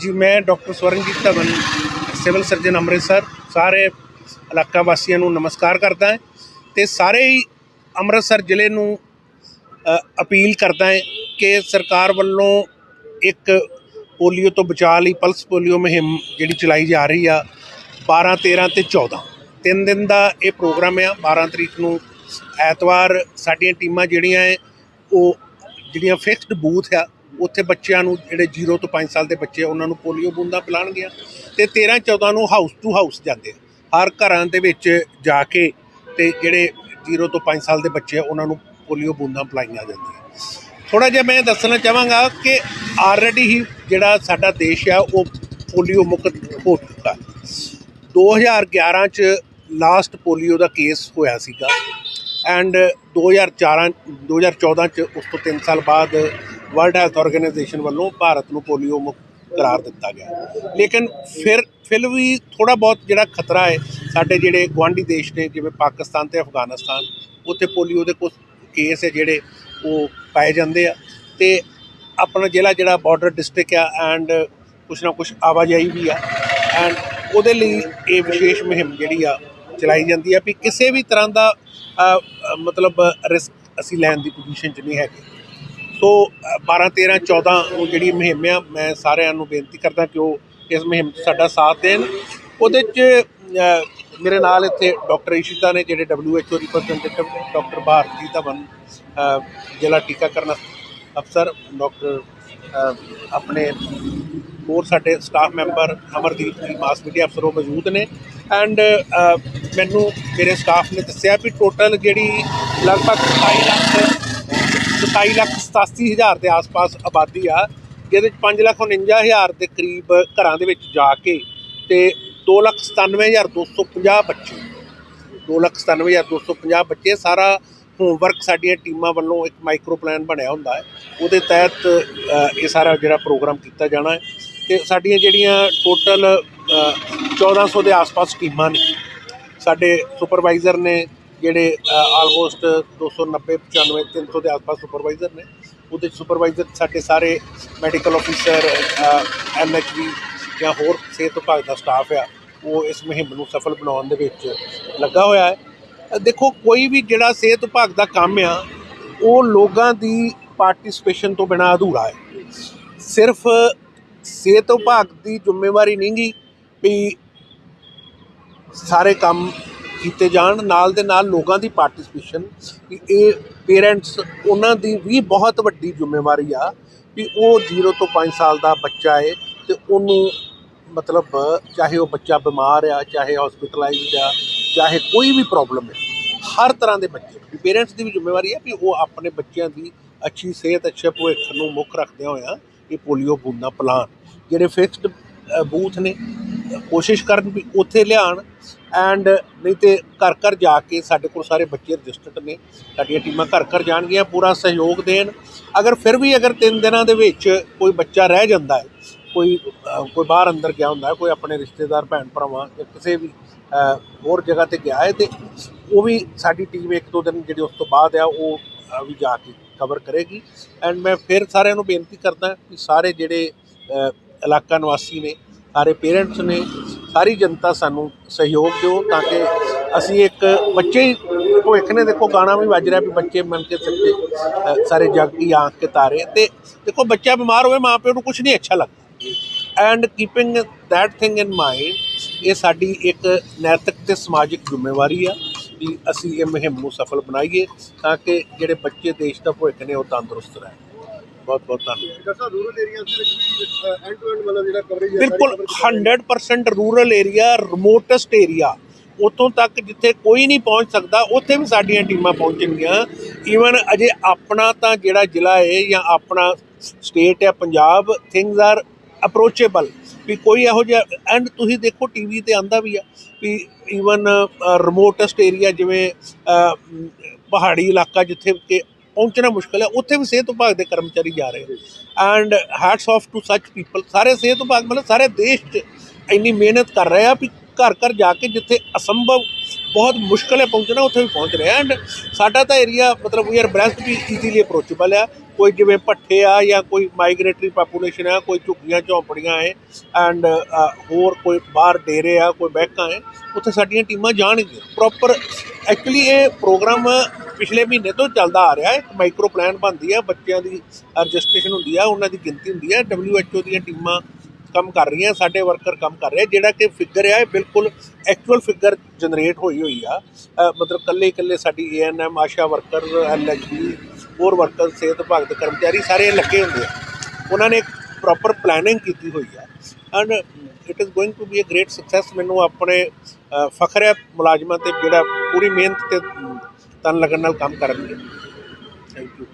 ਜੀ, ਮੈਂ doctor Swaranjit Dhawan, civil surgeon Amritsar, ਸਾਰੇ ਇਲਾਕਾ ਵਾਸੀਆਂ ਨੂੰ ਨਮਸਕਾਰ ਕਰਦਾ ਹਾਂ ਤੇ ਸਾਰੇ ਹੀ ਅੰਮ੍ਰਿਤਸਰ ਜ਼ਿਲ੍ਹੇ ਨੂੰ ਅਪੀਲ ਕਰਦਾ ਹੈ ਕਿ ਸਰਕਾਰ ਵੱਲੋਂ ਇੱਕ ਪੋਲੀਓ ਤੋਂ ਬਚਾਅ ਲਈ ਪਲਸ ਪੋਲੀਓ ਮੁਹਿੰਮ ਜਿਹੜੀ ਚਲਾਈ ਜਾ ਰਹੀ ਆ 12 13 ਤੇ 14 ਤਿੰਨ ਦਿਨ ਦਾ ਇਹ ਪ੍ਰੋਗਰਾਮ ਆ 12 ਤਰੀਕ ਨੂੰ ਐਤਵਾਰ ਸਾਡੀਆਂ ਟੀਮਾਂ ਜਿਹੜੀਆਂ ਹੈ, ਉਹ ਜਿਹੜੀਆਂ ਫਿਕਸਡ ਬੂਥ ਆ ਉੱਥੇ ਬੱਚਿਆਂ ਨੂੰ ਜਿਹੜੇ 0 ਤੋਂ 5 ਸਾਲ ਦੇ ਬੱਚੇ ਉਹਨਾਂ ਨੂੰ ਪੋਲੀਓ ਬੂੰਦਾਂ ਪਿਲਾਉਣਗੀਆਂ ਤੇ 13 14 ਨੂੰ ਹਾਊਸ ਟੂ ਹਾਊਸ ਜਾਂਦੇ ਆ। ਹਰ ਘਰਾਂ ਦੇ ਵਿੱਚ ਜਾ ਕੇ ਤੇ ਜਿਹੜੇ 0 ਤੋਂ 5 ਸਾਲ ਦੇ ਬੱਚੇ ਆ, ਉਹਨਾਂ ਨੂੰ ਪੋਲੀਓ ਬੂੰਦਾਂ ਪਿਲਾਈਆਂ ਜਾਂਦੀਆਂ। ਥੋੜਾ ਜਿਹਾ ਮੈਂ ਦੱਸਣਾ ਚਾਹਾਂਗਾ ਕਿ ਆਲਰੇਡੀ ਹੀ ਜਿਹੜਾ ਸਾਡਾ ਦੇਸ਼ ਆ, ਉਹ ਪੋਲੀਓ ਮੁਕਤ ਹੋ ਚੁੱਕਾ। 2011 ਚ ਲਾਸਟ ਪੋਲੀਓ ਦਾ ਕੇਸ ਹੋਇਆ ਸੀਗਾ। ਐਂਡ 2004 2014 ਚ ਉਸ ਤੋਂ 3 ਸਾਲ ਬਾਅਦ ਵਰਲਡ ਹੈਲਥ ਆਰਗੇਨਾਈਜੇਸ਼ਨ ਵੱਲੋਂ ਭਾਰਤ ਨੂੰ ਪੋਲੀਓ ਮੁਕਤ ਕਰਾਰ ਦਿੱਤਾ ਗਿਆ। ਲੇਕਿਨ ਫਿਰ ਫਿਰ ਵੀ ਥੋੜਾ ਬਹੁਤ ਜਿਹੜਾ ਖਤਰਾ ਹੈ, ਸਾਡੇ ਜਿਹੜੇ ਗੁਆਂਢੀ ਦੇਸ਼ ਨੇ, ਜਿਵੇਂ ਪਾਕਿਸਤਾਨ ਤੇ ਅਫਗਾਨਿਸਤਾਨ, ਉੱਥੇ ਪੋਲੀਓ ਦੇ ਕੁਝ ਕੇਸ ਹੈ ਜਿਹੜੇ ਉਹ ਪਾਏ ਜਾਂਦੇ ਆ। ਤੇ ਆਪਣਾ ਜ਼ਿਲ੍ਹਾ ਜਿਹੜਾ ਬਾਰਡਰ ਡਿਸਟ੍ਰਿਕਟ ਆ ਐਂਡ ਕੁਛ ਨਾ ਕੁਛ ਆਵਾਜਾਈ ਵੀ ਆ। ਐਂਡ ਉਹਦੇ ਲਈ ਇਹ ਵਿਸ਼ੇਸ਼ ਮੁਹਿੰਮ ਜਿਹੜੀ ਆ, ਚਲਾਈ ਜਾਂਦੀ ਆ ਵੀ ਕਿਸੇ ਵੀ ਤਰ੍ਹਾਂ ਦਾ ਮਤਲਬ ਰਿਸਕ ਅਸੀਂ ਲੈਣ ਦੀ ਪੋਜੀਸ਼ਨ 'ਚ ਨਹੀਂ ਹੈਗੇ। ਸੋ ਅ, 12 13 14 ਨੂੰ ਜਿਹੜੀ ਮੁਹਿੰਮ ਆ ਮੈਂ ਸਾਰਿਆਂ ਨੂੰ ਬੇਨਤੀ ਕਰਦਾ ਕਿ ਉਹ ਇਸ ਮੁਹਿੰਮ 'ਚ ਸਾਡਾ ਸਾਥ ਦੇਣ। ਉਹਦੇ 'ਚ ਮੇਰੇ ਨਾਲ ਇੱਥੇ ਡਾਕਟਰ ਇਸ਼ਿਤਾ ਨੇ ਜਿਹੜੇ WHO ਰਿਪਰੈਜ਼ੈਂਟੇਟਿਵ ਨੇ ਡਾਕਟਰ ਭਾਰਤੀ ਧਵਨ ਜ਼ਿਲ੍ਹਾ ਟੀਕਾਕਰਨ ਅਫਸਰ ਡਾਕਟਰ ਆਪਣੇ ਹੋਰ ਸਾਡੇ ਸਟਾਫ ਮੈਂਬਰ ਅਮਰਦੀਪ ਜੀ ਮਾਸ ਮੀਡੀਆ ਅਫਸਰ ਉਹ ਮੌਜੂਦ ਨੇ। ਐਂਡ ਮੈਨੂੰ ਮੇਰੇ ਸਟਾਫ ਨੇ ਦੱਸਿਆ ਵੀ ਟੋਟਲ ਜਿਹੜੀ ਲਗਭਗ 27 ਲੱਖ 27 ਲੱਖ 87 ਹਜ਼ਾਰ ਦੇ ਆਸ-ਪਾਸ ਆਬਾਦੀ ਆ, ਜਿਹਦੇ ਵਿੱਚ 5 ਲੱਖ 49 ਹਜ਼ਾਰ ਦੇ ਕਰੀਬ ਘਰਾਂ ਦੇ ਵਿੱਚ ਜਾ ਕੇ ਤੇ 2 ਲੱਖ 97 ਹਜ਼ਾਰ 250 ਬੱਚੇ। 2 ਲੱਖ 97 ਹਜ਼ਾਰ 250 ਬੱਚੇ ਸਾਰਾ ਹੋਮਵਰਕ ਸਾਡੀਆਂ ਟੀਮਾਂ ਵੱਲੋਂ ਇੱਕ ਮਾਈਕਰੋ ਪਲਾਨ ਬਣਿਆ ਹੁੰਦਾ ਹੈ। ਉਹਦੇ ਤਹਿਤ ਇਹ ਸਾਰਾ ਜਿਹੜਾ ਪ੍ਰੋਗਰਾਮ ਕੀਤਾ ਜਾਣਾ ਹੈ। ਤੇ ਸਾਡੀਆਂ ਜਿਹੜੀਆਂ ਟੋਟਲ 1400 ਦੇ ਆਸ-ਪਾਸ ਟੀਮਾਂ ਨੇ। ਸਾਡੇ ਸੁਪਰਵਾਈਜ਼ਰ ਨੇ ਜਿਹੜੇ ਆਲਮੋਸਟ 290 95 300 ਦੇ ਆਸ-ਪਾਸ ਸੁਪਰਵਾਈਜ਼ਰ ਨੇ, ਉਹਦੇ ਸੁਪਰਵਾਈਜ਼ਰ ਸਾਡੇ ਸਾਰੇ ਮੈਡੀਕਲ ਆਫੀਸਰ ਐਮਐਚਵੀ ਜਾਂ ਹੋਰ ਸਿਹਤ ਵਿਭਾਗ ਦਾ ਸਟਾਫ ਆ, ਉਹ ਇਸ ਮੁਹਿੰਮ ਨੂੰ ਸਫਲ ਬਣਾਉਣ ਦੇ ਵਿੱਚ ਲੱਗਾ ਹੋਇਆ ਹੈ। ਦੇਖੋ, ਕੋਈ ਵੀ ਜਿਹੜਾ ਸਿਹਤ ਵਿਭਾਗ ਦਾ ਕੰਮ ਆ, ਉਹ ਲੋਕਾਂ ਦੀ ਪਾਰਟਿਸਿਪੇਸ਼ਨ ਤੋਂ ਬਿਨਾਂ ਅਧੂਰਾ ਹੈ। ਸਿਰਫ ਸਿਹਤ ਵਿਭਾਗ ਦੀ ਜ਼ਿੰਮੇਵਾਰੀ ਨਹੀਂ ਗੀ ਵੀ ਸਾਰੇ ਕੰਮ ਕੀਤੇ ਜਾਣ, ਨਾਲ ਦੇ ਨਾਲ ਲੋਕਾਂ ਦੀ ਪਾਰਟਿਸਿਪੇਸ਼ਨ ਵੀ ਇਹ ਪੇਰੈਂਟਸ ਉਹਨਾਂ ਦੀ ਵੀ ਬਹੁਤ ਵੱਡੀ ਜ਼ਿੰਮੇਵਾਰੀ ਆ ਵੀ ਉਹ 0 ਤੋਂ 5 ਸਾਲ ਦਾ ਬੱਚਾ ਹੈ ਤੇ ਉਹਨੂੰ ਮਤਲਬ ਚਾਹੇ ਉਹ ਬੱਚਾ ਬਿਮਾਰ ਆ, ਚਾਹੇ ਹਸਪੀਟਲਾਈਜ਼ਡ ਆ, ਚਾਹੇ ਕੋਈ ਵੀ ਪ੍ਰੋਬਲਮ ਹੈ ਹਰ ਤਰ੍ਹਾਂ ਦੇ ਬੱਚੇ ਪੇਰੈਂਟਸ ਦੀ ਵੀ ਜ਼ਿੰਮੇਵਾਰੀ ਹੈ ਵੀ ਉਹ ਆਪਣੇ ਬੱਚਿਆਂ ਦੀ ਅੱਛੀ ਸਿਹਤ, ਅੱਛੇ ਭਵਿੱਖ ਨੂੰ ਮੁੱਖ ਰੱਖਦਿਆਂ ਹੋਇਆਂ ਇਹ ਪੋਲੀਓ ਬੂੰਦਾਂ ਪਲਾਨ, ਜਿਹੜੇ ਫਿਕਸਡ ਬੂਥ ਨੇ, ਕੋਸ਼ਿਸ਼ ਕਰਨ ਵੀ ਉੱਥੇ ਲਿਆਉਣ ਐਂਡ ਨਹੀਂ ਤੇ ਘਰ ਘਰ ਜਾ ਕੇ ਸਾਡੇ ਕੋਲ ਸਾਰੇ ਬੱਚੇ ਰਜਿਸਟਰਡ ਨੇ। ਸਾਡੀਆਂ ਟੀਮਾਂ ਘਰ ਘਰ ਜਾਣਗੀਆਂ, ਪੂਰਾ ਸਹਿਯੋਗ ਦੇਣ। ਅਗਰ ਫਿਰ ਵੀ ਅਗਰ ਤਿੰਨ ਦਿਨਾਂ ਦੇ ਵਿੱਚ ਕੋਈ ਬੱਚਾ ਰਹਿ ਜਾਂਦਾ ਹੈ, ਕੋਈ ਕੋਈ ਬਾਹਰ ਅੰਦਰ ਗਿਆ ਹੁੰਦਾ ਕੋਈ ਆਪਣੇ ਰਿਸ਼ਤੇਦਾਰ, ਭੈਣ ਭਰਾਵਾਂ ਜਾਂ ਕਿਸੇ ਵੀ ਹੋਰ ਜਗ੍ਹਾ ਤੇ ਗਿਆ ਹੈ ਤੇ ਉਹ ਵੀ ਸਾਡੀ ਟੀਮ ਇੱਕ ਦੋ ਦਿਨ ਜਿਹੜੀ ਉਸ ਤੋਂ ਬਾਅਦ ਆ, ਉਹ ਵੀ ਜਾ ਕੇ ਕਵਰ ਕਰੇਗੀ। ਐਂਡ ਮੈਂ ਫਿਰ ਸਾਰਿਆਂ ਨੂੰ ਬੇਨਤੀ ਕਰਦਾ ਕਿ ਸਾਰੇ ਜਿਹੜੇ ਇਲਾਕਾ ਨਿਵਾਸੀ ਨੇ, ਸਾਰੇ ਪੇਰੈਂਟਸ ਨੇ ਸਾਰੀ ਜਨਤਾ ਸਾਨੂੰ ਸਹਿਯੋਗ ਦਿਓ ਤਾਂ ਕਿ ਅਸੀਂ ਇੱਕ ਬੱਚੇ ਹੀ ਭਵਿੱਖ ਨੇ ਦੇਖੋ, ਗਾਣਾ ਵੀ ਵੱਜ ਰਿਹਾ ਵੀ ਬੱਚੇ ਮਨ ਕੇ ਸੱਚੇ ਸਾਰੇ ਜਗ ਦੀ ਆਂਖ ਕੇ ਤਾਰੇ ਤੇ ਦੇਖੋ, ਬੱਚਾ ਬਿਮਾਰ ਹੋਵੇ, ਮਾਂ ਪਿਓ ਨੂੰ ਕੁਝ ਨਹੀਂ ਅੱਛਾ ਲੱਗਦਾ। And keeping that thing in mind ਇਹ ਸਾਡੀ ਇੱਕ ਨੈਤਿਕ ਤੇ ਸਮਾਜਿਕ ਜ਼ਿੰਮੇਵਾਰੀ ਆ ਕਿ ਅਸੀਂ ਇਹ ਮੁਹਿੰਮ ਨੂੰ ਸਫਲ ਬਣਾਈਏ ਤਾਂ ਕਿ ਜਿਹੜੇ ਬੱਚੇ ਦੇਸ਼ ਦਾ ਭਵਿੱਖ ਨੇ ਉਹ ਤੰਦਰੁਸਤ ਰਹਿਣ ਬਹੁਤ ਬਹੁਤ ਧੰਨਵਾਦ। ਡਾਕਟਰ ਸਾਹਿਬ ਰੂਰਲ ਏਰੀਆ ਦੇ ਵਿੱਚ ਵੀ ਐਂਡ ਟੂ ਐਂਡ ਮਤਲਬ ਜਿਹੜਾ ਕਵਰੇਜ ਬਿਲਕੁਲ 100% ਰੂਰਲ ਏਰੀਆ ਰਿਮੋਟੈਸਟ ਏਰੀਆ ਉੱਥੋਂ ਤੱਕ ਜਿੱਥੇ ਕੋਈ ਨਹੀਂ ਪਹੁੰਚ ਸਕਦਾ ਉੱਥੇ ਵੀ ਸਾਡੀਆਂ ਟੀਮਾਂ ਪਹੁੰਚਣਗੀਆਂ। ਈਵਨ ਅਜੇ ਆਪਣਾ ਤਾਂ ਜਿਹੜਾ ਜ਼ਿਲ੍ਹਾ ਹੈ ਜਾਂ ਆਪਣਾ ਸਟੇਟ ਹੈ ਪੰਜਾਬ ਥਿੰਗਸ ਆਰ ਅਪਰੋਚੇਬਲ ਵੀ ਕੋਈ ਇਹੋ ਜਿਹਾ ਐਂਡ ਤੁਸੀਂ ਦੇਖੋ ਟੀਵੀ ਤੇ ਆਂਦਾ ਵੀ ਆ ਵੀ ਈਵਨ ਰਿਮੋਟੈਸਟ ਏਰੀਆ ਜਿਵੇਂ ਪਹਾੜੀ ਇਲਾਕਾ ਜਿੱਥੇ ਕਿ ਪਹੁੰਚਣਾ ਮੁਸ਼ਕਲ ਹੈ। ਉੱਥੇ ਵੀ ਸਿਹਤ ਵਿਭਾਗ ਦੇ ਕਰਮਚਾਰੀ ਜਾ ਰਹੇ and hats off to such people ਸਾਰੇ ਸਿਹਤ ਵਿਭਾਗ ਮਤਲਬ ਸਾਰੇ ਦੇਸ਼ 'ਚ ਇੰਨੀ ਮਿਹਨਤ ਕਰ ਰਹੇ ਆ ਵੀ ਘਰ ਘਰ ਜਾ ਕੇ ਜਿੱਥੇ ਅਸੰਭਵ ਬਹੁਤ ਮੁਸ਼ਕਲ ਹੈ ਪਹੁੰਚਣਾ, ਉੱਥੇ ਵੀ ਪਹੁੰਚ ਰਿਹਾ ਐਂਡ ਸਾਡਾ ਤਾਂ ਏਰੀਆ ਮਤਲਬ we are blessed we easily approachable ਆ। ਕੋਈ ਜਿਵੇਂ ਭੱਠੇ ਆ ਜਾਂ ਕੋਈ ਮਾਈਗ੍ਰੇਟਰੀ ਪਾਪੂਲੇਸ਼ਨ ਆ, ਕੋਈ ਝੁੱਗੀਆਂ, ਝੌਂਪੜੀਆਂ ਹੈ ਐਂਡ ਹੋਰ ਕੋਈ ਬਾਹਰ ਡੇਰੇ ਆ, ਕੋਈ ਬੈਕਾਂ ਹੈ ਉੱਥੇ ਸਾਡੀਆਂ ਟੀਮਾਂ ਜਾਣਗੀਆਂ। ਪ੍ਰੋਪਰ ਐਕਚੁਅਲੀ ਇਹ ਪ੍ਰੋਗਰਾਮ ਪਿਛਲੇ ਮਹੀਨੇ ਤੋਂ ਚੱਲਦਾ ਆ ਰਿਹਾ ਹੈ ਇੱਕ ਮਾਈਕਰੋ ਪਲਾਨ ਬਣਦੀ ਹੈ ਬੱਚਿਆਂ ਦੀ ਰਜਿਸਟ੍ਰੇਸ਼ਨ ਹੁੰਦੀ ਆ, ਉਹਨਾਂ ਦੀ ਗਿਣਤੀ ਹੁੰਦੀ ਹੈ WHO ਦੀਆਂ ਟੀਮਾਂ ਕੰਮ ਕਰ ਰਹੀਆਂ, ਸਾਡੇ ਵਰਕਰ ਕੰਮ ਕਰ ਰਹੇ, ਜਿਹੜਾ ਕਿ ਫਿਗਰ ਆ, ਇਹ ਬਿਲਕੁਲ ਐਕਚੁਅਲ ਫਿਗਰ ਜਨਰੇਟ ਹੋਈ ਹੋਈ ਆ। ਮਤਲਬ ਕੱਲੇ ਕੱਲੇ ਸਾਡੀ ਏਐਨਐਮ ਆਸ਼ਾ ਵਰਕਰ ਐਲਐਚਬੀ ਹੋਰ ਵਰਕਰ, ਸਿਹਤ ਵਿਭਾਗ ਦੇ ਕਰਮਚਾਰੀ ਸਾਰੇ ਲੱਗੇ ਹੁੰਦੇ ਆ। ਉਹਨਾਂ ਨੇ ਪ੍ਰੋਪਰ ਪਲੈਨਿੰਗ ਕੀਤੀ ਹੋਈ ਆ। And it is going to be a great success ਮੈਨੂੰ ਆਪਣੇ ਫਖਰ ਹੈ ਮੁਲਾਜ਼ਮਾਂ ਤੇ ਜਿਹੜਾ ਪੂਰੀ ਮਿਹਨਤ ਤੇ ਤਨ ਲੱਗਣ ਨਾਲ ਕੰਮ ਕਰਨਗੇ ਥੈਂਕ ਯੂ